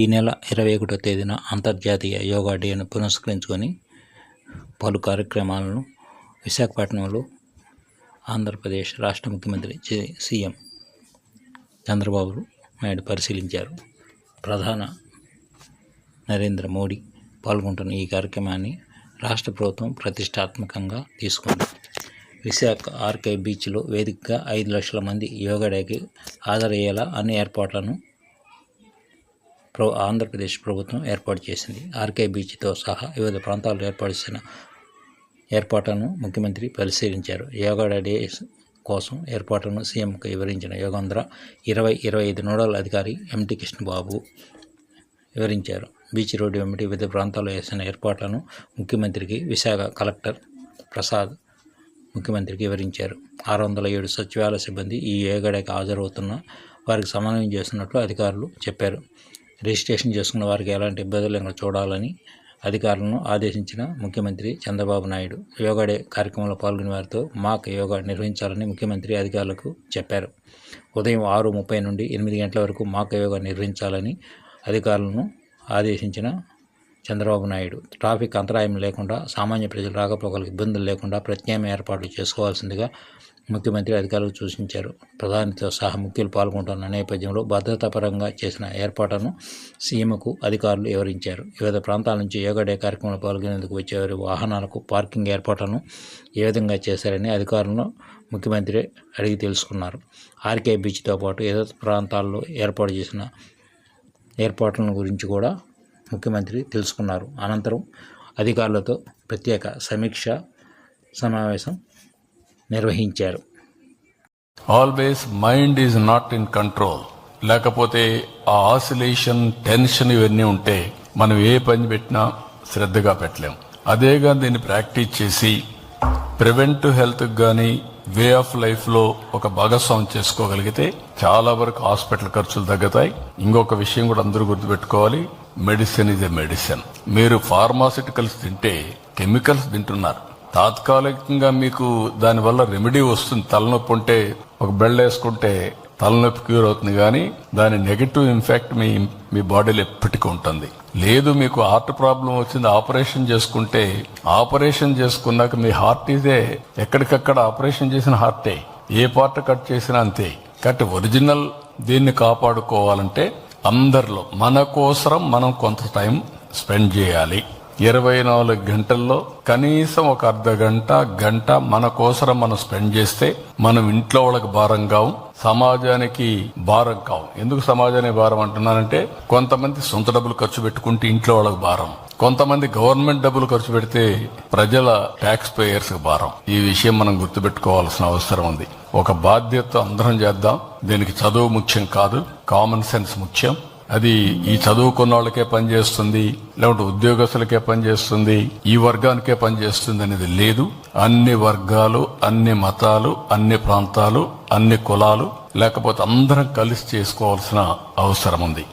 ఈ నెల ఇరవై ఒకటో తేదీన అంతర్జాతీయ యోగా డేను పురస్కరించుకొని పలు కార్యక్రమాలను విశాఖపట్నంలో ఆంధ్రప్రదేశ్ రాష్ట్ర ముఖ్యమంత్రి సీఎం చంద్రబాబు నాయుడు పరిశీలించారు. ప్రధాన నరేంద్ర మోడీ పాల్గొంటున్న ఈ కార్యక్రమాన్ని రాష్ట్ర ప్రభుత్వం ప్రతిష్టాత్మకంగా తీసుకుంది. విశాఖ ఆర్కే బీచ్లో వేదికగా ఐదు లక్షల మంది యోగా డేకి హాజరయ్యేలా అన్ని ఏర్పాట్లను ఆంధ్రప్రదేశ్ ప్రభుత్వం ఏర్పాటు చేసింది. ఆర్కే బీచ్తో సహా వివిధ ప్రాంతాల్లో ఏర్పాటు చేసిన ఏర్పాట్లను ముఖ్యమంత్రి పరిశీలించారు. యోగా డే కోసం ఏర్పాట్లను సీఎంకు వివరించిన యోగాంధ్ర ఇరవై ఇరవై ఐదు నోడల్ అధికారి ఎంటి కృష్ణబాబు వివరించారు. బీచ్ రోడ్డు వెంబడి వివిధ ప్రాంతాల్లో వేసిన ఏర్పాట్లను ముఖ్యమంత్రికి విశాఖ కలెక్టర్ ప్రసాద్ ముఖ్యమంత్రికి వివరించారు. ఆరు వందల ఏడు సచివాలయ సిబ్బంది ఈ యోగాడకి హాజరవుతున్న వారికి సమన్వయం చేస్తున్నట్లు అధికారులు చెప్పారు. రిజిస్ట్రేషన్ చేసుకున్న వారికి ఎలాంటి ఇబ్బందులు లేకుండా చూడాలని అధికారులను ఆదేశించిన ముఖ్యమంత్రి చంద్రబాబు నాయుడు. యోగా డే కార్యక్రమంలో పాల్గొనే వారితో మాక్ యోగా నిర్వహించాలని ముఖ్యమంత్రి అధికారులకు చెప్పారు. ఉదయం ఆరు ముప్పై నుండి ఎనిమిది గంటల వరకు మాక్ యోగా నిర్వహించాలని అధికారులను ఆదేశించిన చంద్రబాబు నాయుడు. ట్రాఫిక్ అంతరాయం లేకుండా సామాన్య ప్రజలు రాకపోకలకు ఇబ్బందులు లేకుండా ప్రత్యామ్నాయ ఏర్పాట్లు చేసుకోవాల్సిందిగా ముఖ్యమంత్రి అధికారులకు సూచించారు. ప్రధానితో సహా ముఖ్యులు పాల్గొంటున్న నేపథ్యంలో భద్రతాపరంగా చేసిన ఏర్పాట్లను సీఎంకు అధికారులు వివరించారు. వివిధ ప్రాంతాల నుంచి యోగా డే కార్యక్రమంలో పాల్గొనేందుకు వచ్చే వారి వాహనాలకు పార్కింగ్ ఏర్పాట్లను ఏ విధంగా చేశారని అధికారులను ముఖ్యమంత్రి అడిగి తెలుసుకున్నారు. ఆర్కే బీచ్తో పాటు ఇతర ప్రాంతాల్లో ఏర్పాటు చేసిన ఏర్పాట్లను గురించి కూడా ముఖ్యమంత్రి తెలుసుకున్నారు. అనంతరం అధికారులతో ప్రత్యేక సమీక్ష సమావేశం నిర్వహించారు. Always mind is not in control లేకపోతే ఆ ఆసిలేషన్ టెన్షన్ ఇవన్నీ ఉంటే మనం ఏ పని పెట్టినా శ్రద్ధగా పెట్టలేం. అదేగా దీన్ని ప్రాక్టీస్ చేసి ప్రివెంటివ్ హెల్త్కి కానీ వే ఆఫ్ లైఫ్లో ఒక భాగస్వామ్యం చేసుకోగలిగితే చాలా వరకు హాస్పిటల్ ఖర్చులు తగ్గుతాయి. ఇంకొక విషయం కూడా అందరూ గుర్తుపెట్టుకోవాలి. మెడిసిన్ ఇదే మెడిసిన్. మీరు ఫార్మాసిటికల్స్ తింటే కెమికల్స్ తింటున్నారు. తాత్కాలికంగా మీకు దానివల్ల రెమెడీ వస్తుంది. తలనొప్పి ఉంటే ఒక బెళ్ళ వేసుకుంటే తలనొప్పి క్యూర్ అవుతుంది కానీ దాని నెగటివ్ ఇంపాక్ట్ మీ మీ బాడీలో ఎప్పటికీ ఉంటుంది. లేదు మీకు హార్ట్ ప్రాబ్లం వచ్చింది ఆపరేషన్ చేసుకుంటే ఆపరేషన్ చేసుకున్నాక మీ హార్ట్ ఇదే ఎక్కడికక్కడ ఆపరేషన్ చేసిన హార్టే ఏ పార్ట్ కట్ చేసినా అంతే. కాబట్టి ఒరిజినల్ దీన్ని కాపాడుకోవాలంటే అందరిలో మన కోసరం మనం కొంత టైం స్పెండ్ చేయాలి. ఇరవై నాలుగు గంటల్లో కనీసం ఒక అర్ధ గంట గంట మన కోసరం మనం స్పెండ్ చేస్తే మనం ఇంట్లో వాళ్ళకి భారం కావు సమాజానికి భారం కావు. ఎందుకు సమాజానికి భారం అంటున్నానంటే కొంతమంది సొంత డబ్బులు ఖర్చు పెట్టుకుంటే ఇంట్లో వాళ్ళకి భారం. కొంతమంది గవర్నమెంట్ డబ్బులు ఖర్చు పెడితే ప్రజల ట్యాక్స్ పేయర్స్ భారం. ఈ విషయం మనం గుర్తుపెట్టుకోవాల్సిన అవసరం ఉంది. ఒక బాధ్యత అందరం చేద్దాం. దీనికి చదువు ముఖ్యం కాదు కామన్ సెన్స్ ముఖ్యం. అది ఈ చదువుకున్న వాళ్ళకే పనిచేస్తుంది లేకుంటే ఉద్యోగస్తులకే పనిచేస్తుంది ఈ వర్గానికే పనిచేస్తుంది అనేది లేదు. అన్ని వర్గాలు అన్ని మతాలు అన్ని ప్రాంతాలు అన్ని కులాలు లేకపోతే అందరం కలిసి చేసుకోవాల్సిన అవసరం ఉంది.